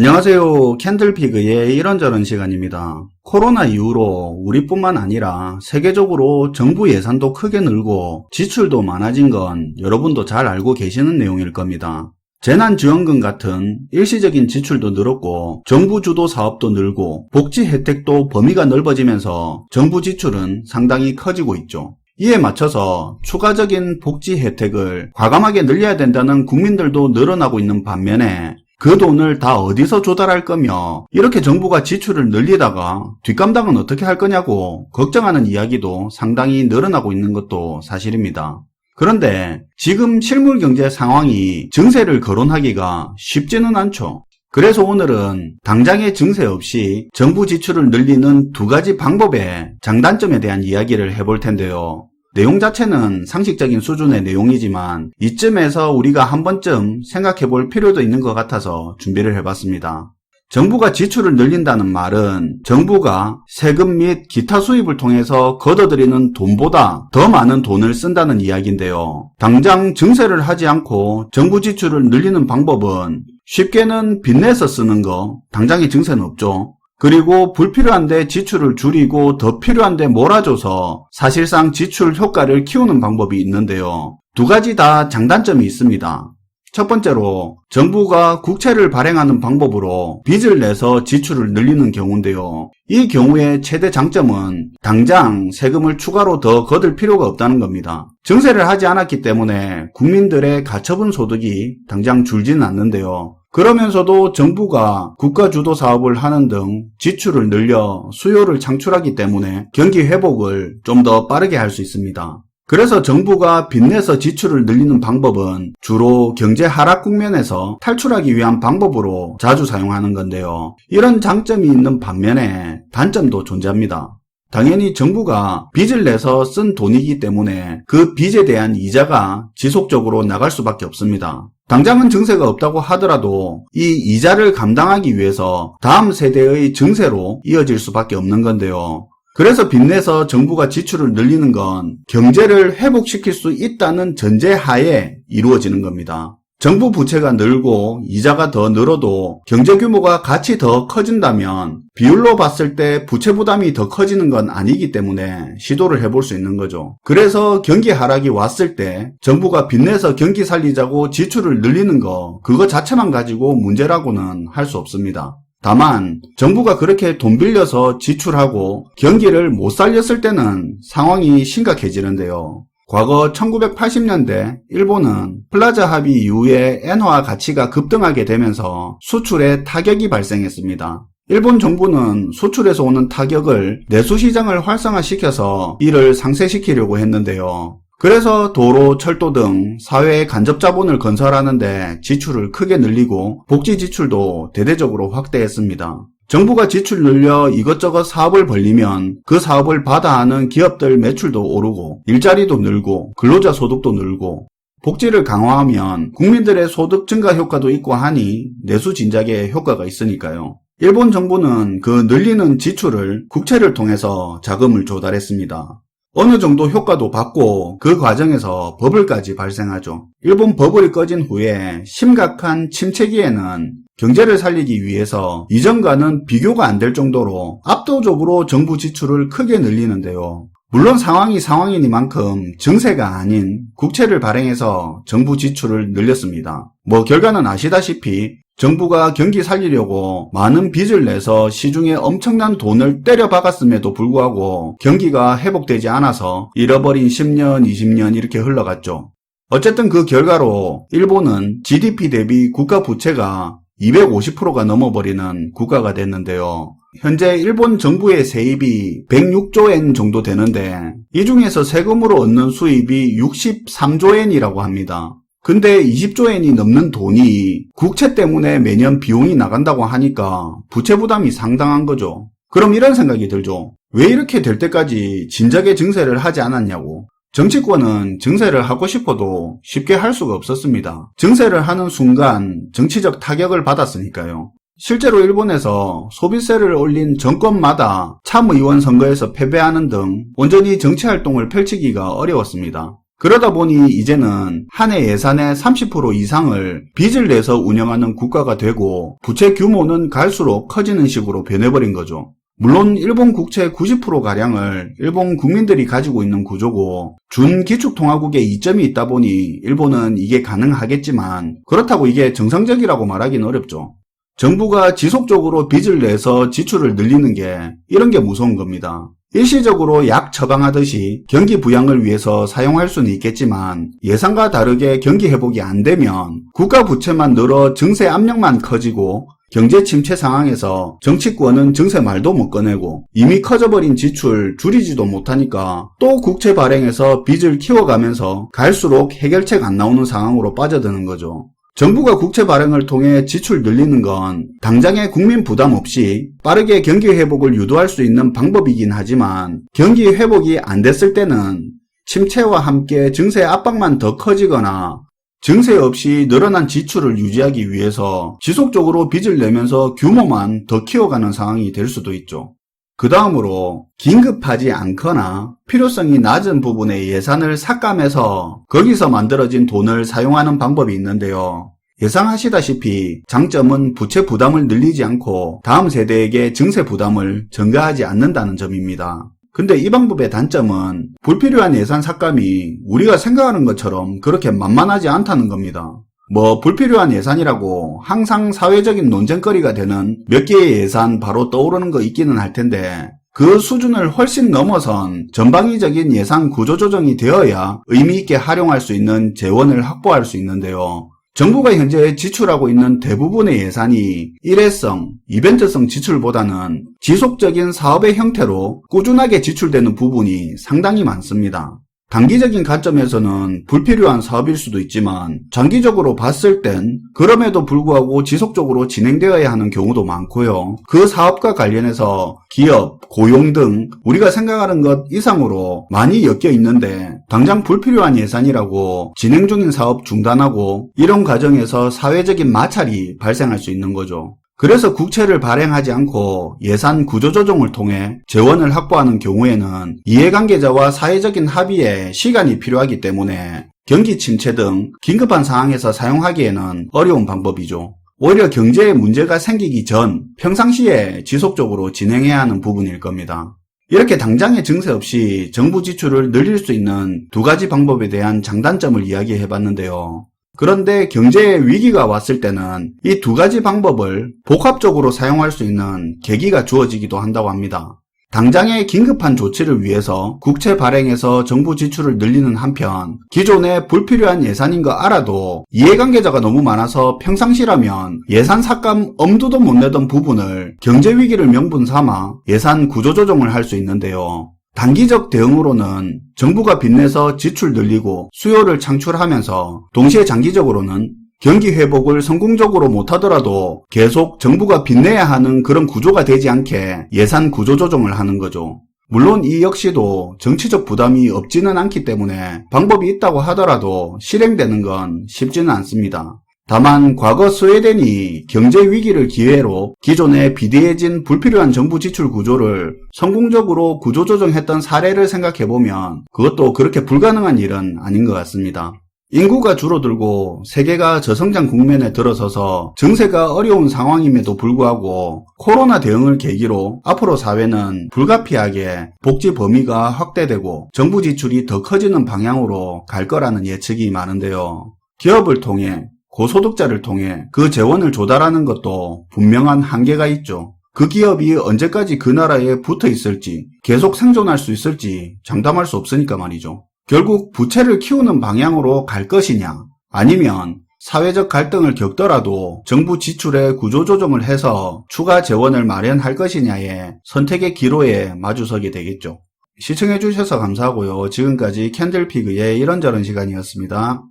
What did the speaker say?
안녕하세요. 캔들피그의 이런저런 시간입니다. 코로나 이후로 우리뿐만 아니라 세계적으로 정부 예산도 크게 늘고 지출도 많아진 건 여러분도 잘 알고 계시는 내용일 겁니다. 재난지원금 같은 일시적인 지출도 늘었고 정부 주도 사업도 늘고 복지 혜택도 범위가 넓어지면서 정부 지출은 상당히 커지고 있죠. 이에 맞춰서 추가적인 복지 혜택을 과감하게 늘려야 된다는 국민들도 늘어나고 있는 반면에 그 돈을 다 어디서 조달할 거며 이렇게 정부가 지출을 늘리다가 뒷감당은 어떻게 할 거냐고 걱정하는 이야기도 상당히 늘어나고 있는 것도 사실입니다. 그런데 지금 실물 경제 상황이 증세를 거론하기가 쉽지는 않죠. 그래서 오늘은 당장의 증세 없이 정부 지출을 늘리는 두 가지 방법의 장단점에 대한 이야기를 해볼 텐데요. 내용 자체는 상식적인 수준의 내용이지만 이쯤에서 우리가 한 번쯤 생각해 볼 필요도 있는 것 같아서 준비를 해봤습니다. 정부가 지출을 늘린다는 말은 정부가 세금 및 기타 수입을 통해서 걷어들이는 돈보다 더 많은 돈을 쓴다는 이야기인데요. 당장 증세를 하지 않고 정부 지출을 늘리는 방법은 쉽게는 빚내서 쓰는 거, 당장의 증세는 없죠. 그리고 불필요한데 지출을 줄이고 더 필요한데 몰아줘서 사실상 지출 효과를 키우는 방법이 있는데요. 두 가지 다 장단점이 있습니다. 첫 번째로 정부가 국채를 발행하는 방법으로 빚을 내서 지출을 늘리는 경우인데요. 이 경우의 최대 장점은 당장 세금을 추가로 더 거둘 필요가 없다는 겁니다. 증세를 하지 않았기 때문에 국민들의 가처분 소득이 당장 줄지는 않는데요. 그러면서도 정부가 국가 주도 사업을 하는 등 지출을 늘려 수요를 창출하기 때문에 경기 회복을 좀 더 빠르게 할 수 있습니다. 그래서 정부가 빚내서 지출을 늘리는 방법은 주로 경제 하락 국면에서 탈출하기 위한 방법으로 자주 사용하는 건데요. 이런 장점이 있는 반면에 단점도 존재합니다. 당연히 정부가 빚을 내서 쓴 돈이기 때문에 그 빚에 대한 이자가 지속적으로 나갈 수밖에 없습니다. 당장은 증세가 없다고 하더라도 이 이자를 감당하기 위해서 다음 세대의 증세로 이어질 수밖에 없는 건데요. 그래서 빚내서 정부가 지출을 늘리는 건 경제를 회복시킬 수 있다는 전제 하에 이루어지는 겁니다. 정부 부채가 늘고 이자가 더 늘어도 경제 규모가 같이 더 커진다면 비율로 봤을 때 부채 부담이 더 커지는 건 아니기 때문에 시도를 해볼 수 있는 거죠. 그래서 경기 하락이 왔을 때 정부가 빚내서 경기 살리자고 지출을 늘리는 거 그거 자체만 가지고 문제라고는 할 수 없습니다. 다만 정부가 그렇게 돈 빌려서 지출하고 경기를 못 살렸을 때는 상황이 심각해지는데요. 과거 1980년대 일본은 플라자 합의 이후에 엔화 가치가 급등하게 되면서 수출에 타격이 발생했습니다. 일본 정부는 수출에서 오는 타격을 내수 시장을 활성화시켜서 이를 상쇄시키려고 했는데요. 그래서 도로, 철도 등 사회의 간접 자본을 건설하는데 지출을 크게 늘리고 복지 지출도 대대적으로 확대했습니다. 정부가 지출 늘려 이것저것 사업을 벌리면 그 사업을 받아 하는 기업들 매출도 오르고 일자리도 늘고 근로자 소득도 늘고 복지를 강화하면 국민들의 소득 증가 효과도 있고 하니 내수 진작에 효과가 있으니까요. 일본 정부는 그 늘리는 지출을 국채를 통해서 자금을 조달했습니다. 어느 정도 효과도 받고 그 과정에서 버블까지 발생하죠. 일본 버블이 꺼진 후에 심각한 침체기에는 경제를 살리기 위해서 이전과는 비교가 안 될 정도로 압도적으로 정부 지출을 크게 늘리는데요. 물론 상황이 상황이니만큼 증세가 아닌 국채를 발행해서 정부 지출을 늘렸습니다. 뭐 결과는 아시다시피 정부가 경기 살리려고 많은 빚을 내서 시중에 엄청난 돈을 때려 박았음에도 불구하고 경기가 회복되지 않아서 잃어버린 10년, 20년 이렇게 흘러갔죠. 어쨌든 그 결과로 일본은 GDP 대비 국가 부채가 250%가 넘어버리는 국가가 됐는데요. 현재 일본 정부의 세입이 106조엔 정도 되는데 이 중에서 세금으로 얻는 수입이 63조엔이라고 합니다. 근데 20조엔이 넘는 돈이 국채 때문에 매년 비용이 나간다고 하니까 부채 부담이 상당한 거죠. 그럼 이런 생각이 들죠. 왜 이렇게 될 때까지 진작에 증세를 하지 않았냐고. 정치권은 증세를 하고 싶어도 쉽게 할 수가 없었습니다. 증세를 하는 순간 정치적 타격을 받았으니까요. 실제로 일본에서 소비세를 올린 정권마다 참의원 선거에서 패배하는 등 온전히 정치활동을 펼치기가 어려웠습니다. 그러다 보니 이제는 한 해 예산의 30% 이상을 빚을 내서 운영하는 국가가 되고 부채 규모는 갈수록 커지는 식으로 변해버린 거죠. 물론 일본 국채 90%가량을 일본 국민들이 가지고 있는 구조고 준기축통화국의 이점이 있다 보니 일본은 이게 가능하겠지만 그렇다고 이게 정상적이라고 말하기는 어렵죠. 정부가 지속적으로 빚을 내서 지출을 늘리는 게 이런 게 무서운 겁니다. 일시적으로 약 처방하듯이 경기 부양을 위해서 사용할 수는 있겠지만 예상과 다르게 경기 회복이 안 되면 국가 부채만 늘어 증세 압력만 커지고 경제 침체 상황에서 정치권은 증세 말도 못 꺼내고 이미 커져버린 지출 줄이지도 못하니까 또 국채 발행해서 빚을 키워가면서 갈수록 해결책 안 나오는 상황으로 빠져드는 거죠. 정부가 국채 발행을 통해 지출 늘리는 건 당장의 국민 부담 없이 빠르게 경기 회복을 유도할 수 있는 방법이긴 하지만 경기 회복이 안 됐을 때는 침체와 함께 증세 압박만 더 커지거나 증세 없이 늘어난 지출을 유지하기 위해서 지속적으로 빚을 내면서 규모만 더 키워가는 상황이 될 수도 있죠. 그 다음으로 긴급하지 않거나 필요성이 낮은 부분의 예산을 삭감해서 거기서 만들어진 돈을 사용하는 방법이 있는데요. 예상하시다시피 장점은 부채 부담을 늘리지 않고 다음 세대에게 증세 부담을 전가하지 않는다는 점입니다. 근데 이 방법의 단점은 불필요한 예산 삭감이 우리가 생각하는 것처럼 그렇게 만만하지 않다는 겁니다. 뭐 불필요한 예산이라고 항상 사회적인 논쟁거리가 되는 몇 개의 예산 바로 떠오르는 거 있기는 할 텐데 그 수준을 훨씬 넘어선 전방위적인 예산 구조조정이 되어야 의미있게 활용할 수 있는 재원을 확보할 수 있는데요. 정부가 현재 지출하고 있는 대부분의 예산이 일회성, 이벤트성 지출보다는 지속적인 사업의 형태로 꾸준하게 지출되는 부분이 상당히 많습니다. 단기적인 관점에서는 불필요한 사업일 수도 있지만 장기적으로 봤을 땐 그럼에도 불구하고 지속적으로 진행되어야 하는 경우도 많고요. 그 사업과 관련해서 기업, 고용 등 우리가 생각하는 것 이상으로 많이 엮여 있는데 당장 불필요한 예산이라고 진행 중인 사업 중단하고 이런 과정에서 사회적인 마찰이 발생할 수 있는 거죠. 그래서 국채를 발행하지 않고 예산 구조조정을 통해 재원을 확보하는 경우에는 이해관계자와 사회적인 합의에 시간이 필요하기 때문에 경기 침체 등 긴급한 상황에서 사용하기에는 어려운 방법이죠. 오히려 경제에 문제가 생기기 전 평상시에 지속적으로 진행해야 하는 부분일 겁니다. 이렇게 당장의 증세 없이 정부 지출을 늘릴 수 있는 두 가지 방법에 대한 장단점을 이야기해 봤는데요. 그런데 경제의 위기가 왔을 때는 이 두 가지 방법을 복합적으로 사용할 수 있는 계기가 주어지기도 한다고 합니다. 당장의 긴급한 조치를 위해서 국채 발행해서 정부 지출을 늘리는 한편 기존에 불필요한 예산인 거 알아도 이해관계자가 너무 많아서 평상시라면 예산 삭감 엄두도 못 내던 부분을 경제 위기를 명분 삼아 예산 구조조정을 할 수 있는데요. 단기적 대응으로는 정부가 빚내서 지출 늘리고 수요를 창출하면서 동시에 장기적으로는 경기 회복을 성공적으로 못하더라도 계속 정부가 빚내야 하는 그런 구조가 되지 않게 예산 구조 조정을 하는 거죠. 물론 이 역시도 정치적 부담이 없지는 않기 때문에 방법이 있다고 하더라도 실행되는 건 쉽지는 않습니다. 다만 과거 스웨덴이 경제 위기를 기회로 기존의 비대해진 불필요한 정부 지출 구조를 성공적으로 구조조정했던 사례를 생각해보면 그것도 그렇게 불가능한 일은 아닌 것 같습니다. 인구가 줄어들고 세계가 저성장 국면에 들어서서 증세가 어려운 상황임에도 불구하고 코로나 대응을 계기로 앞으로 사회는 불가피하게 복지 범위가 확대되고 정부 지출이 더 커지는 방향으로 갈 거라는 예측이 많은데요. 기업을 통해 고소득자를 통해 그 재원을 조달하는 것도 분명한 한계가 있죠. 그 기업이 언제까지 그 나라에 붙어 있을지, 계속 생존할 수 있을지 장담할 수 없으니까 말이죠. 결국 부채를 키우는 방향으로 갈 것이냐, 아니면 사회적 갈등을 겪더라도 정부 지출에 구조조정을 해서 추가 재원을 마련할 것이냐의 선택의 기로에 마주서게 되겠죠. 시청해주셔서 감사하고요. 지금까지 캔들피그의 이런저런 시간이었습니다.